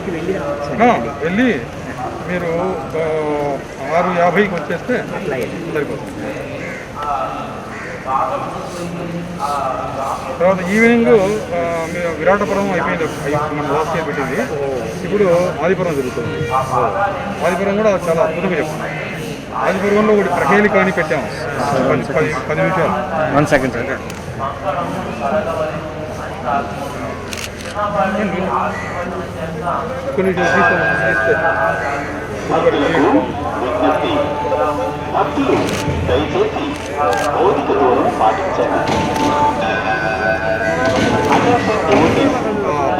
నుంచి వెళ్ళి రావచ్చు. వెళ్ళి మీరు ఆరు యాభైకి వచ్చేస్తే సరిపోతుంది. తర్వాత ఈవినింగ్ మీరు విరాటపురం అయిపోయింది. అయి- మన లాస్ట్ ఇయర్ పెట్టింది. ఇప్పుడు ఆదిపురం జరుగుతుంది. ఆదిపురం కూడా చాలా అద్భుతంగా చెప్తున్నాం ఆదిపురంలో ఒకటి ప్రహేళిక అని పెట్టాము పది పది పది నిమిషాలు. వన్ సెకండ్ సార్ కొన్ని నిమిషాలు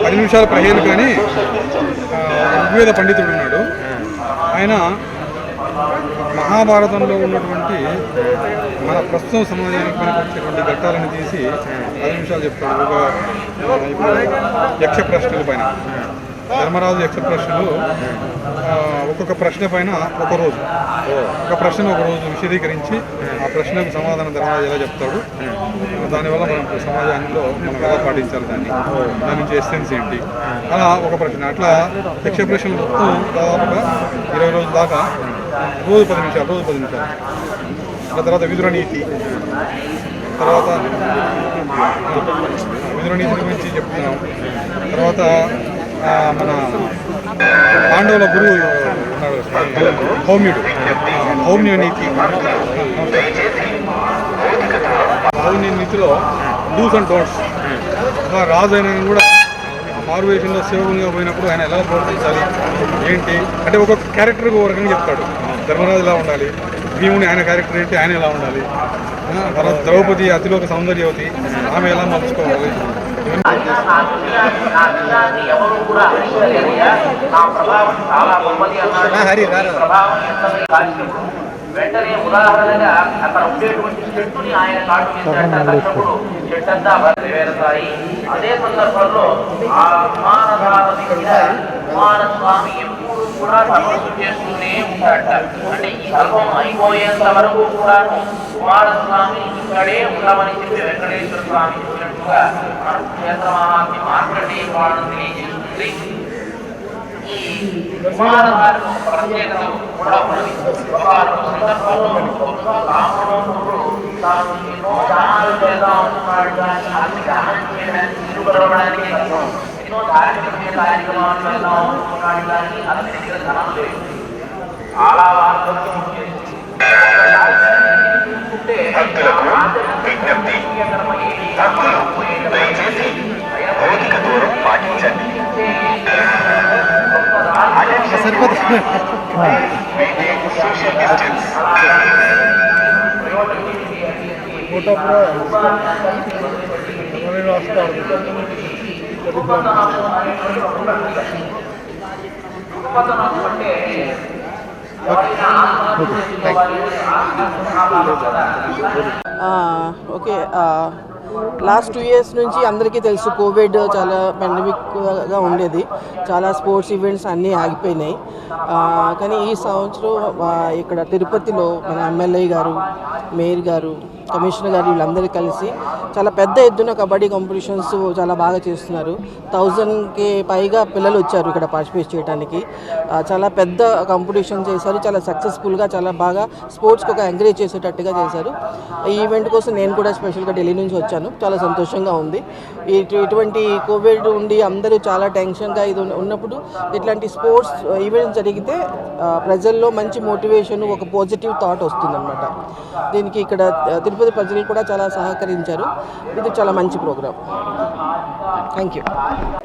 పది నిమిషాల పదిహేను కానీ ఋగ్వేద పండితుడు ఉన్నాడు. ఆయన మహాభారతంలో ఉన్నటువంటి మన ప్రస్తుతం సమాజానికి పనికొచ్చేటువంటి ఘట్టాలను తీసి పది నిమిషాలు చెప్తాడు. ఒక యక్ష ప్రశ్నల పైన. ధర్మరాజు యక్ష ప్రశ్నలు ఒక్కొక్క ప్రశ్న పైన ఒక రోజు. ఒక ప్రశ్న ఒక రోజు విశదీకరించి ఆ ప్రశ్నకు సమాధానం ధర్మరాజు ఎలా చెప్తాడు. దానివల్ల మనం సమాజంలో మనం ఎలా పాటించాలి దాన్ని దాని నుంచి ఎస్సెన్స్ ఏంటి? అలా ఒక ప్రశ్న. అట్లా యక్ష ప్రశ్నలు మొత్తం దాదాపుగా ఇరవై రోజుల దాకా రోజు పది నిమిషాలు రోజు పది నిమిషాలు. ఆ తర్వాత విదుర నీతి. తర్వాత విదుర నీతి గురించి చెప్తున్నాం. తర్వాత మన పాండవుల గురువు ఉన్నాడు హోమ్యునికి హౌమ్య హౌమ్య నీతిలో డూస్ అండ్ డోంట్స్ ఒక రాజు అయిన కూడా ఆ మారువేషంలో సేవకునిగా పోయినప్పుడు ఆయన ఎలా ప్రవర్తించాలి? ఏంటి? అంటే ఒక్కొక్క క్యారెక్టర్ ఒక రకంగా చెప్తాడు. ధర్మరాజు ఎలా ఉండాలి? భీముని ఆయన క్యారెక్టర్ ఏంటి? ఆయన ఎలా ఉండాలి? తర్వాత ద్రౌపది అతిలోక సౌందర్యవతి ఆమె ఎలా మలుచుకోవాలి? ఎవరు కూడా నా ప్రభావం చాలా గొప్పది అన్నాడు ప్రభావం వెంటనే ఉదాహరణగా అక్కడ ఉండేటువంటి చెట్టుని ఆయన కాటు చేశాట కష్టపుడు చెట్టంతా నెరవేరుతాయి అదే సందర్భంలో ఆ కుమారధార దగ్గర కుమారస్వామి ఎప్పుడు కూడా తపస్సు చేస్తూనే ఉంటాడట అంటే ఈ సర్వం అయిపోయేంత వరకు కూడా కుమారస్వామి ఇక్కడే ఉండమని చెప్పి వెంకటేశ్వర స్వామి చెప్పినట్టుగా మన క్షేత్ర మహాత్మ్య మార్కండేయ పురాణం తెలియజేస్తుంది ఈ కుమారధారకు ఒక ప్రత్యేకత కూడా ఉన్నది ఒకనొక సందర్భంలో గొప్ప రామణోహరుడు తాను ఎన్నో దానాలు చేద్దాం అనుకున్నాడు కానీ అన్ని దానం చేయడానికి నిలువరవడానికి ఎన్నో ధార్మిక కార్యక్రమాలు చేద్దాం అనుకున్నాడు కానీ అతని దగ్గర ధనం ఓకే లాస్ట్ టూ ఇయర్స్ నుంచి అందరికీ తెలుసు కోవిడ్ చాలా పెండమిక్గా ఉండేది. చాలా స్పోర్ట్స్ ఈవెంట్స్ అన్నీ ఆగిపోయినాయి. కానీ ఈ సంవత్సరం ఇక్కడ తిరుపతిలో మన ఎమ్మెల్యే గారు మేయర్ గారు కమిషనర్ గారు వీళ్ళందరూ కలిసి చాలా పెద్ద ఎత్తున కబడ్డీ కాంపిటీషన్స్ చాలా బాగా చేస్తున్నారు. థౌజండ్కి పైగా పిల్లలు వచ్చారు ఇక్కడ పార్టిసిపేట్ చేయడానికి చాలా పెద్ద కాంపిటీషన్ చేశారు. చాలా సక్సెస్ఫుల్గా చాలా బాగా స్పోర్ట్స్కి ఒక ఎంకరేజ్ చేసేటట్టుగా చేశారు. ఈ ఈవెంట్ కోసం నేను కూడా స్పెషల్గా ఢిల్లీ నుంచి వచ్చాను. చాలా సంతోషంగా ఉంది. ఇటు ఇటువంటి కోవిడ్ ఉండి అందరూ చాలా టెన్షన్గా ఇది ఉన్నప్పుడు ఇట్లాంటి స్పోర్ట్స్ ఈవెంట్స్ జరిగితే ప్రజల్లో మంచి మోటివేషన్ ఒక పాజిటివ్ థాట్ వస్తుందన్నమాట. దీనికి ఇక్కడ తిరుపతి ప్రజలు కూడా చాలా సహకరించారు. ఇది చాలా మంచి programme. Thank you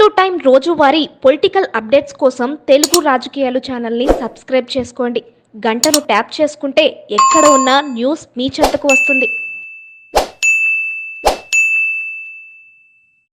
to time రోజువారీ పొలిటికల్ అప్డేట్స్ కోసం తెలుగు రాజకీయాలు ఛానల్ని సబ్స్క్రైబ్ చేసుకోండి. గంటను ట్యాప్ చేసుకుంటే ఎక్కడ ఉన్న న్యూస్ మీ చెంతకు వస్తుంది.